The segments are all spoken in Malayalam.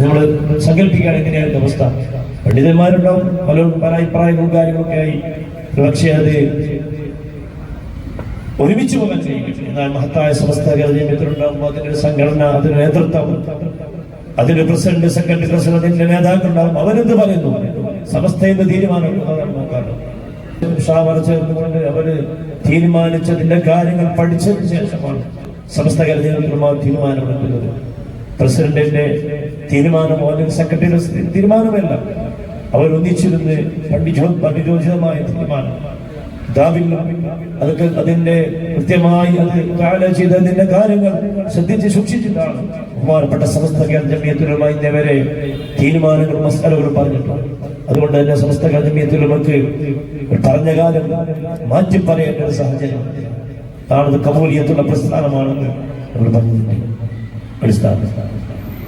നമ്മൾ സങ്കല്പിക്കുകയാണ് എങ്ങനെയായിരുന്നു അവസ്ഥ. പണ്ഡിതന്മാരുണ്ടാവും പല പല അഭിപ്രായങ്ങളും കാര്യങ്ങളൊക്കെ ആയി. പക്ഷേ അത് ഒരുമിച്ച് പോകാൻ കഴിയും എന്നാൽ മഹത്തായ സമസ്ത അതിന്റെ ഒരു സംഘടന അതിന്റെ നേതൃത്വം അതിന്റെ പ്രസിഡന്റ് സെക്രട്ടറി പ്രസിഡന്റ് അതിന്റെ നേതാക്കളുണ്ടാകും അവരെന്ത് പറയുന്നു? സമസ്തയുടെ തീരുമാനം ഷാവർ ചേർന്നുകൊണ്ട് അവർ തീരുമാനിച്ചതിന്റെ കാര്യങ്ങൾ പഠിച്ചതിന് ശേഷമാണ് സമസ്ത കേരളത്തിലുള്ള തീരുമാനമെടുക്കുന്നത് പ്രസിഡന്റിന്റെ തീരുമാനമോ അല്ലെങ്കിൽ സെക്രട്ടറിയുടെ തീരുമാനമല്ല. അവരൊന്നിച്ചിരുന്ന് പണ്ഡിജോ പണ്ഡിജോചിതമായ തീരുമാനം. അതൊക്കെ അതിന്റെ കൃത്യമായി അത് കാല ചെയ്ത് അതിന്റെ കാര്യങ്ങൾ ശ്രദ്ധിച്ച് സൂക്ഷിച്ചിട്ടാണ് ബഹുമാനപ്പെട്ട സമസ്ത ജമിയത്തുലമായി ഇന്നവരെ തീരുമാനങ്ങളും മസാലകളും പറഞ്ഞിട്ടുണ്ട്. അതുകൊണ്ട് തന്നെ സമസ്ത ജമിയത്തുലമക്ക് പറഞ്ഞ കാലം മാറ്റി പറയേണ്ട ഒരു സാഹചര്യം. ആണത് കബൂലിയത്തുള്ള പ്രസ്ഥാനമാണെന്ന് നമ്മൾ പറഞ്ഞിട്ടുണ്ട്. അടിസ്ഥാനം.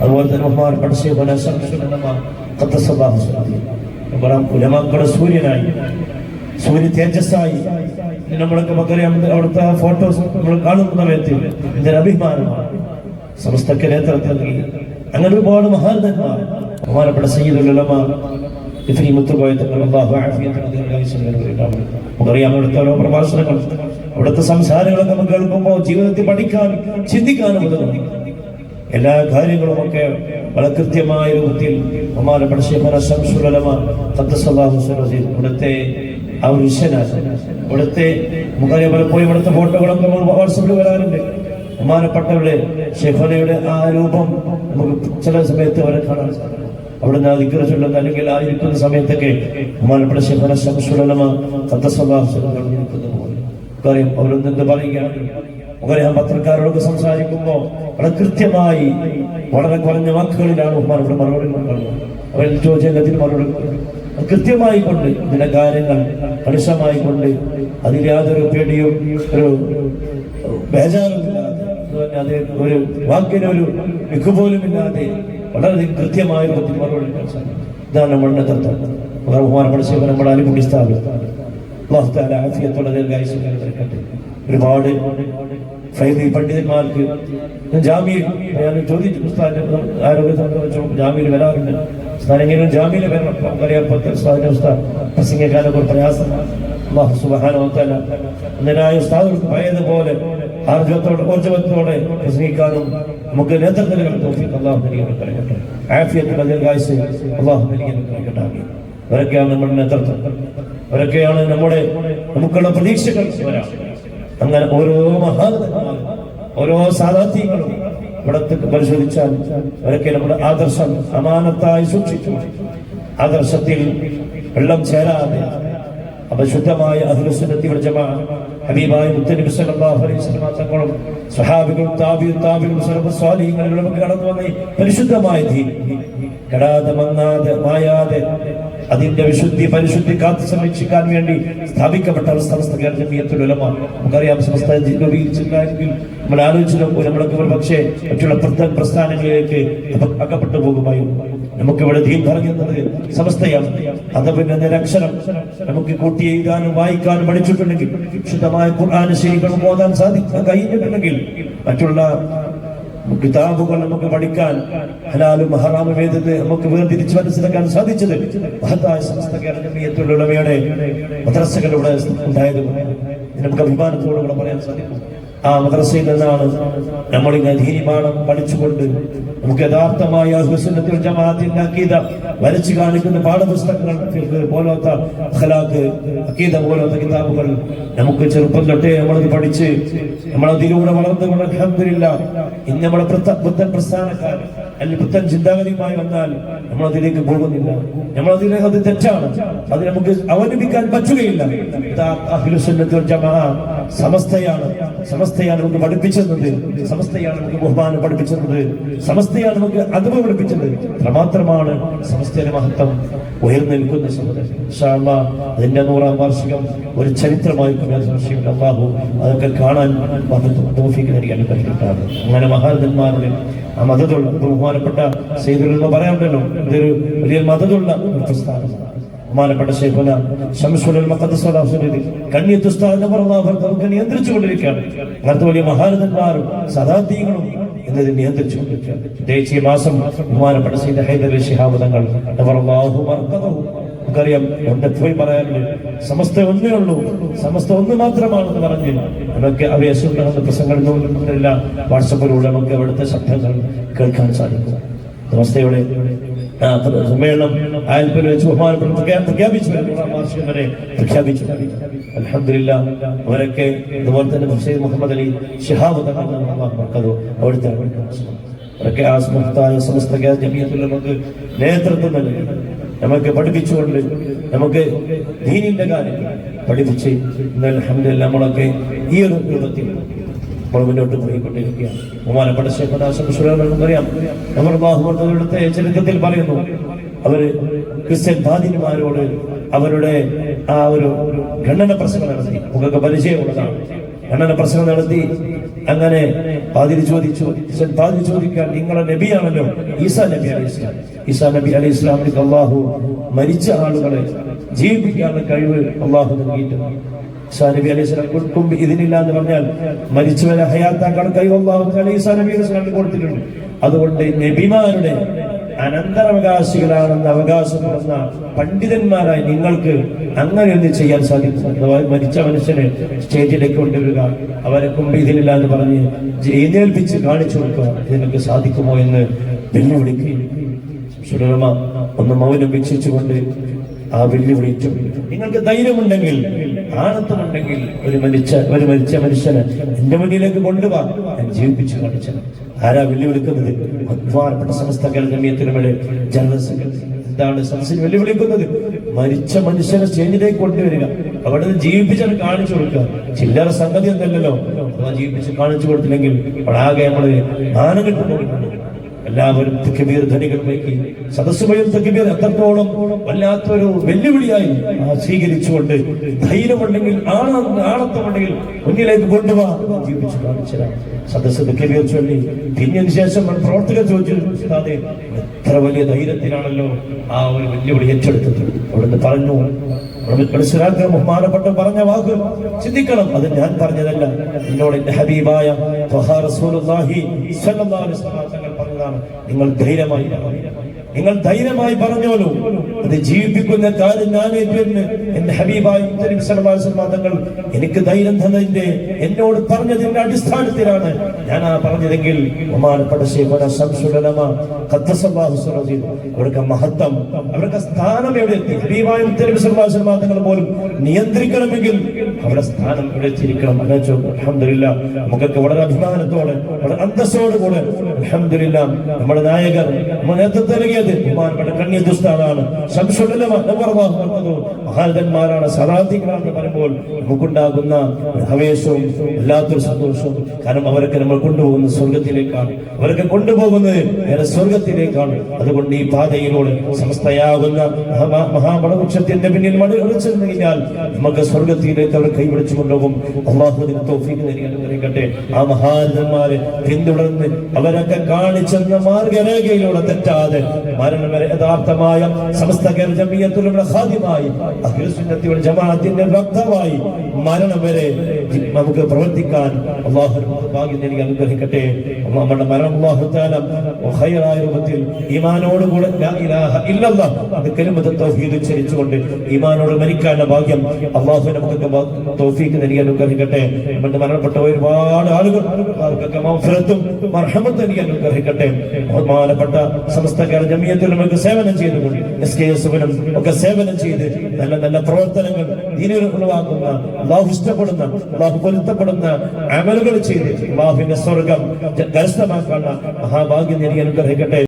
അതുപോലെ തന്നെ ബഹുമാനപ്പെട്ട ശേഖന ഉലമാക്കളുടെ സൂര്യനായി. സൂര്യ തേജസ്സായി. നമ്മളൊക്കെ നമുക്കറിയാം അവിടുത്തെ ഫോട്ടോസ് നമ്മൾ കാണുന്ന സമയത്ത് ഇതിന്റെ അഭിമാനമാണ്. സമസ്തക്ക് നേതൃത്വം നൽകി അങ്ങനെ ഒരുപാട് മഹാന്തന്മാർ ബഹുമാനപ്പെട്ട സയ്യിദുലമ ഇഫ്രി മുത്തുപോയ നമുക്കറിയാം അവിടുത്തെ ഓരോ പ്രഭാഷണങ്ങൾ അവിടുത്തെ സംസാരങ്ങളൊക്കെ നമുക്ക് കേൾക്കുമ്പോൾ ജീവിതത്തിൽ പഠിക്കാൻ ചിന്തിക്കാനും ഉതകുന്നു. എല്ലാ കാര്യങ്ങളുമൊക്കെ വളരെ കൃത്യമായ രൂപത്തിൽ ബഹുമാനപ്പെട്ട ശേഖര ശംസുലമ ഇവിടുത്തെ ആ ഒരു വിഷനാണ് ഇവിടുത്തെ നമുക്കറിയാം പലപ്പോഴും ഇവിടുത്തെ ഫോട്ടോകളൊക്കെ നമ്മൾ വാട്സപ്പിൽ വരാറുണ്ട്. ബഹുമാനപ്പെട്ടവരുടെ ഷെഫലയുടെ ആ രൂപം നമുക്ക് ചില സമയത്ത് അവരെ കാണാൻ സാധിക്കും. അവിടുന്ന് ആ ദിഗ്ര ചൊല്ലുന്ന അല്ലെങ്കിൽ ആ ഇരിക്കുന്ന സമയത്തൊക്കെ ബഹുമാനപ്പെട്ട ഷെഫന ശംസുലമ കാര്യം അവരൊന്നും എന്ത് പറയുകയാണ് ആ പത്രക്കാരോടൊക്കെ സംസാരിക്കുമ്പോൾ വളരെ കൃത്യമായി വളരെ കുറഞ്ഞ വാക്കുകളിലാണ് ബഹുമാനപ്പെട്ട മറുപടി നൽകുന്നത് ചോദിച്ചതിന് മറുപടി കൃത്യമായി കൊണ്ട് ഇതിന്റെ കാര്യങ്ങൾ കണിശമായി കൊണ്ട് അതിൽ യാതൊരു പേടിയും ഒരു ബേജാറും അത് ഒരു വാക്കിനൊരു മിക്കു പോലും ഇല്ലാതെ വളരെ കൃത്യമായ മറുപടി. ഇതാണ് നമ്മളുടെ തത്വം വളരെ ബഹുമാനപ്പെട്ട ശിവൻ നമ്മുടെ അലിക്കുട്ടി സ്ഥാപിക്കും. ഒരുപാട് ഫൈദി പണ്ഡിതന്മാർക്ക് ജാമ്യയിൽ ഞാൻ ചോദിച്ചു ആരോഗ്യ സംബന്ധിച്ചു ജാമ്യയിൽ വരാറുണ്ട്. ഉസ്താദ് എങ്ങനെയും ജാമ്യയിൽ വരണം. നമുക്കറിയാം ഉസ്താദ് പ്രസംഗിക്കാനൊക്കെ ഒരു പ്രയാസം. അള്ളാഹു സുബാനോ തല അന്നേരായ ഉസ്താദുകൾക്ക് പഴയതുപോലെ ആർജവത്തോടെ ഊർജവത്തോടെ പ്രസംഗിക്കാനും നമുക്ക് നേതൃത്വം അള്ളാഹു നൽകി കഴിയട്ടെ ആഫിയത്തുള്ള ദീർഘായുസ് അള്ളാഹു നൽകി കഴിയട്ടെ ആമീൻ. അവരൊക്കെയാണ് നമ്മുടെ നേതൃത്വം. അവരൊക്കെയാണ് നമ്മുടെ നമുക്കുള്ള പ്രതീക്ഷകൾ വരാം. അങ്ങനെ ഓരോ മഹാത്മാരും ഓരോ സാധാത്യങ്ങളും ഇവിടത്തെ പരിശോധിച്ചാൽ അവരൊക്കെ നമ്മുടെ ആദർശം സമാനത്തായി സൂക്ഷിച്ചു ആദർശത്തിൽ വെള്ളം ചേരാതെ അപശുദ്ധമായ അഹുലസുന്നത്തി ജമാ ഹബീബായ അലൈഹി വസല്ലം തങ്ങളും കടന്നു മായാതെ അതിന്റെ വിശുദ്ധി പരിശുദ്ധി കാത്തു സംരക്ഷിക്കാൻ വേണ്ടി സ്ഥാപിക്കപ്പെട്ട ഒരു സമസ്ത കേരളത്തിലുലമ നമുക്കറിയാം സമസ്ത നമ്മൾ ആലോചിച്ച് നോക്കൂ നമ്മളൊക്കെ ഒരു പക്ഷേ മറ്റുള്ള പ്രസ്ഥാനങ്ങളിലേക്ക് അക- അകപ്പെട്ടു പോകുമായിരുന്നു. നമുക്ക് ഇവിടെ ദീൻ പറഞ്ഞത് സമസ്തയാണ്. അത് പിന്നെ നിരക്ഷരം. നമുക്ക് കൂട്ടി എഴുതാനും വായിക്കാനും പഠിച്ചിട്ടുണ്ടെങ്കിൽ വിശുദ്ധമായ ഖുർആാന ശരികൾ ഓതാൻ സാധിക്കാൻ കഴിഞ്ഞിട്ടുണ്ടെങ്കിൽ മറ്റുള്ള കിതാബുകൾ നമുക്ക് പഠിക്കാൻ ഹലാലും ഹറാമും ഏതെന്ന് നമുക്ക് വേർതിരിച്ച് മനസ്സിലാക്കാൻ സാധിച്ചത് മഹത്തായ സമസ്ത കേരളീയത്തിലുള്ളവയുടെ മദ്രസകളുടെ ഉണ്ടായത് നമുക്ക് അഭിമാനത്തോടുകൂടെ പറയാൻ സാധിക്കും. ആ മദ്രസയിൽ നിന്നാണ് നമ്മൾ ഇങ്ങനെ ധീരിപാഠം പഠിച്ചുകൊണ്ട് നമുക്ക് യഥാർത്ഥമായ ഹുസ്നത്തിൽ ജമാഅത്തിന്റെ അക്കീത വരച്ചു കാണിക്കുന്ന പാഠപുസ്തകങ്ങൾ പോലോത്ത അഖ്ലാഖ് പോലോത്ത പോലത്തെ കിതാബുകൾ നമുക്ക് ചെറുപ്പം തൊട്ടേ നമ്മളത് പഠിച്ച് നമ്മളതിലൂടെ വളർന്നുകൊണ്ട് അൽഹംദുലില്ലാ ഇന്ന് നമ്മളെ ബുദ്ധൻ പ്രസ്ഥാനക്കാർ അല്ലെങ്കിൽ പുത്തൻ ചിന്താഗതിയുമായി വന്നാൽ നമ്മൾ അതിലേക്ക് പോകുന്നില്ല. നമ്മൾ അതിലേക്ക് അത് തെറ്റാണ്. അത് നമുക്ക് അവലംബിക്കാൻ പറ്റുകയില്ല. സമസ്തയാണ് സമസ്തയാണ് നമുക്ക് പഠിപ്പിച്ചത് സമസ്തയാണ് നമുക്ക് ബഹുമാനം പഠിപ്പിച്ചത് സമസ്തയാണ് നമുക്ക് അതുമ പഠിപ്പിച്ചത് അത്രമാത്രമാണ് സമസ്തയുടെ മഹത്വം. ഉയർന്നു നിൽക്കുന്ന സഹോദരൻ. ഇൻഷാ അല്ലാഹ് അതിന്റെ നൂറാം വാർഷികം ഒരു ചരിത്രമായി അതൊക്കെ കാണാൻ തോഫിക്ക് അങ്ങനെ മഹാരഥന്മാരുടെ ആ മതതുള്ള ബഹുമാനപ്പെട്ട സെയ്തുൽ പറയാറുണ്ടല്ലോ ഇതൊരു വലിയ മതതുള്ള പ്രസ്ഥാനമാണ് ബഹുമാനപ്പെട്ട ശൈഖുന ശംസുൽ മഖദ്ദസുൽ കണ്യത്തുസ്താദിനെ പറഞ്ഞ നമുക്ക് നിയന്ത്രിച്ചു കൊണ്ടിരിക്കുകയാണ് അങ്ങനത്തെ വലിയ മഹാരഥന്മാരും സദാത്യങ്ങളും എന്നത് നിയന്ത്രിച്ചുകൊണ്ടിരിക്കുക പ്രത്യേകിച്ച് ഈ മാസം ബഹുമാനപ്പെട്ട സീത ഹൈദരലി ശിഹാബുദങ്ങൾ. നമുക്കറിയാം ഒന്ന് പോയി പറയാറുണ്ട് സമസ്ത ഒന്നേ ഉള്ളൂ. സമസ്ത ഒന്ന് മാത്രമാണെന്ന് പറഞ്ഞ് നമുക്ക് അവയെ സുന്ദരമെന്ന പ്രസംഗങ്ങളിലൂടെയല്ല വാട്സപ്പിലൂടെ നമുക്ക് അവിടുത്തെ ശബ്ദങ്ങൾ കേൾക്കാൻ സാധിക്കും. സമസ്തയുടെ ആ, സമ്മേളനം ആയൽപ്പിൽ വെച്ച് ബഹുമാനപ്പെട്ട പ്രഖ്യാ- പ്രഖ്യാപിച്ചു. നൂറാം വാർഷികം വരെ പ്രഖ്യാപിച്ചു. അൽഹംദുലില്ലാ അവരൊക്കെ അതുപോലെ തന്നെ മുഹമ്മദ് മുഹമ്മദ് അലി ഷിഹാബ് ബർക്കതു അവിടുത്തെ അവരൊക്കെ ആ സമസ്തായ സമസ്ത ജമീയത്തിൽ നമുക്ക് നേതൃത്വം നൽകി. നമുക്ക് പഠിപ്പിച്ചുകൊണ്ട് നമുക്ക് ദീനിന്റെ കാര്യം പഠിപ്പിച്ച് ഇന്ന് അലഹമില്ല നമ്മളൊക്കെ ഈ ഒരു രൂപത്തിൽ നമ്മൾ മുന്നോട്ട് പോയിക്കൊണ്ടിരിക്കുകയാണ്. ബഹുമാനപ്പെട്ട ശേഖരാശംസുരറിയാം നമ്മൾ ബാഹുമത്തയുടെ ചരിത്രത്തിൽ പറയുന്നു അവർ ക്രിസ്ത്യൻ ബാധിന്മാരോട് അവരുടെ ആ ഒരു ഖണ്ഡന പ്രസംഗം നടത്തി. നമുക്ക് പരിചയമുള്ളതാണ്. ഖണ്ഡന പ്രശ്നം നടത്തി. അങ്ങനെ പാതിരി ചോദിച്ചു. പാതിരി ചോദിക്കാൻ നിങ്ങളെ നബിയാണല്ലോ. ഈസാ നബി അലൈഹി ഇസ്ലാം. ഈസാ നബി അലൈഹി ഇസ്ലാമിന് അള്ളാഹു മരിച്ച ആളുകളെ ജീവിപ്പിക്കാനുള്ള കഴിവ് അള്ളാഹു നൽകിയിട്ടുണ്ട് ഈസാ നബി അലൈഹി ഇസ്ലാം കൊടുക്കും ഇതിനില്ല എന്ന് പറഞ്ഞാൽ മരിച്ചവരെ ഹയാത്താക്കാൻ കൈവല്ലാഹു ഈസാ നബി അലൈഹി ഇസ്ലാമിന് കൊടുത്തിട്ടുണ്ട്. അതുകൊണ്ട് നബിമാരുടെ അനന്തരാവകാശികളാണെന്ന് അവകാശപ്പെടുന്ന പണ്ഡിതന്മാരായി നിങ്ങൾക്ക് അങ്ങനെ ഒന്ന് ചെയ്യാൻ സാധിക്കും. മരിച്ച മനുഷ്യനെ സ്റ്റേജിലേക്ക് കൊണ്ടുവരിക അവരെ കൊണ്ട് എന്ന് പറഞ്ഞ് എഴുന്നേൽപ്പിച്ച് കാണിച്ചു കൊടുക്കുക നിങ്ങൾക്ക് സാധിക്കുമോ എന്ന് വെല്ലുവിളിക്കുകയും സുരമ ഒന്ന് മൗനം വീക്ഷിച്ചുകൊണ്ട് ആ വെല്ലുവിളിച്ചു നിങ്ങൾക്ക് ധൈര്യമുണ്ടെങ്കിൽ ആണത്വമുണ്ടെങ്കിൽ ഒരു മരിച്ച ഒരു മരിച്ച മനുഷ്യന് എന്റെ മുന്നിലേക്ക് കൊണ്ടുപോവാ ഞാൻ ജീവിപ്പിച്ചു കാണിച്ചത് ആരാ വെല്ലുവിളിക്കുന്നത്? ബഹുമാനപ്പെട്ട സമസ്ത ജമിയത്തിനുമേലെ ജനറൽ സെക്രട്ടറി. എന്താണ് സദസ്സിന് വെല്ലുവിളിക്കുന്നത്? മരിച്ച മനുഷ്യനെ സ്റ്റേജിലേക്ക് കൊണ്ടുവരിക. അവിടെ നിന്ന് ജീവിപ്പിച്ചാണ് കാണിച്ചു കൊടുക്കുക. ചില്ലറ സംഗതി അഥവാ ജീവിപ്പിച്ച് കാണിച്ചു കൊടുത്തില്ലെങ്കിൽ അവിടെ ആകെ നമ്മൾ മാനം കിട്ടു പോകുന്നുണ്ട് എല്ലാവരും തെക്കുബീർ ധനികൾ വൈകി സദസ്സുമയും തെക്കുബീർ എത്രത്തോളം വല്ലാത്തൊരു വെല്ലുവിളിയായി സ്വീകരിച്ചുകൊണ്ട് ധൈര്യമുണ്ടെങ്കിൽ ആണ ആണത്വമുണ്ടെങ്കിൽ മുന്നിലേക്ക് കൊണ്ടുപോവാ ജീവിച്ചു കാണിച്ചതാണ് സദസ്സ് തെക്കുബീർ ചൊല്ലി. പിന്നതിന് ശേഷം പ്രവർത്തകർ ചോദിച്ചു എത്ര വലിയ ധൈര്യത്തിലാണല്ലോ ആ ഒരു വെല്ലുവിളി ഏറ്റെടുത്തത്? അവിടുന്ന് പറഞ്ഞു മനസ്സിലാക്കുക ബഹുമാനപ്പെട്ട പറഞ്ഞ വാക്ക് ചിന്തിക്കണം. അത് ഞാൻ പറഞ്ഞതല്ല. എന്നോട് എന്റെ ഹബീബായ നിങ്ങൾ ധൈര്യമായി. നിങ്ങൾ ധൈര്യമായി പറഞ്ഞോളൂ. അത് ജീവിപ്പിക്കുന്ന കാര്യം ഞാൻ ഏറ്റുവെന്ന് എന്റെ ഹബീബായ തങ്ങൾ എനിക്ക് ധൈര്യം തന്നതിന്റെ എന്നോട് പറഞ്ഞതിന്റെ അടിസ്ഥാനത്തിലാണ് ഞാൻ ആ പറഞ്ഞതെങ്കിൽ ഒമാൻ പടശേ സംസുലമ അവർക്ക് മഹത്വം അവരുടെ സ്ഥാനം എവിടെ തങ്ങൾ പോലും നിയന്ത്രിക്കണമെങ്കിൽ അവരുടെ സ്ഥാനം എവിടെ എത്തിയിരിക്കണം? അലോ അൽഹംദുലില്ലാ നമുക്കൊക്കെ വളരെ അഭിമാനത്തോടെ വളരെ അന്തസ്സോടുകൂടെ അൽഹംദുലില്ലാ നമ്മുടെ നായകർ നമ്മൾ നേതൃത്വം നൽകിയത് ബഹുമാനപ്പെട്ട അൻഹു മഹാരഥന്മാരാണ് സദാർത്ഥികളാണെന്ന് പറയുമ്പോൾ നമുക്കുണ്ടാകുന്ന ആവേശവും വല്ലാത്തൊരു സന്തോഷവും. കാരണം അവരൊക്കെ നമ്മൾ കൊണ്ടുപോകുന്ന സ്വർഗത്തിലേക്കാണ് അവരൊക്കെ കൊണ്ടുപോകുന്നത് നേരെ സ്വർഗത്തിലേക്കാണ് അതുകൊണ്ട് ഈ പാതയിലൂടെ സമസ്തയാകുന്ന മഹാ- മഹാപടവൃക്ഷത്തിന്റെ പിന്നിൽ മടി ഉറച്ചിരുന്നു കഴിഞ്ഞാൽ നമുക്ക് സ്വർഗത്തിലേക്ക് അവർ കൈപിടിച്ചു കൊണ്ടുപോകും. അള്ളാഹുദിന് തോഫീക്ക് നൽകി ആ മഹാന്മാരെ പിന്തുടർന്ന് അവരൊക്കെ കാണിച്ചെന്ന മാർഗരേഖയിലൂടെ തെറ്റാതെ മരണം വരെ യഥാർത്ഥമായ സമസ്ത കേരള സാധ്യമായി ജമാഅത്തിന്റെ വ്യക്തമായി മരണം വരെ നമുക്ക് പ്രവർത്തിക്കാൻ അള്ളാഹു ഭാഗ്യം നൽകി അനുഗ്രഹിക്കട്ടെ. നമ്മുടെ മരണം അള്ളാഹു ഖൈറായ രൂപത്തിൽ ഈമാനോടുകൂടെ ഉച്ചരിച്ചുകൊണ്ട് ഈമാനോട് മരിക്കാനുള്ള ഭാഗ്യം അള്ളാഹു നമുക്ക് തൗഫീഖ് നൽകി അനുഗ്രഹിക്കട്ടെ. നമ്മുടെ മരണപ്പെട്ട ഒരുപാട് ആളുകൾ അനുഗ്രഹിക്കട്ടെ. ബഹുമാനപ്പെട്ട സമസ്ത കേരള നമുക്ക് സേവനം ചെയ്തുകൊണ്ട് ഒക്കെ സേവനം ചെയ്ത് നല്ല നല്ല പ്രവർത്തനങ്ങൾ ഉളവാക്കുന്ന അള്ളാഹു ഇഷ്ടപ്പെടുന്ന അള്ളാഹു പൊരുത്തപ്പെടുന്ന അമലുകൾ ചെയ്ത് അള്ളാഹുവിന്റെ സ്വർഗം കരസ്ഥമാക്കാനുള്ള മഹാഭാഗ്യം നൽകി അനുഗ്രഹിക്കട്ടെ.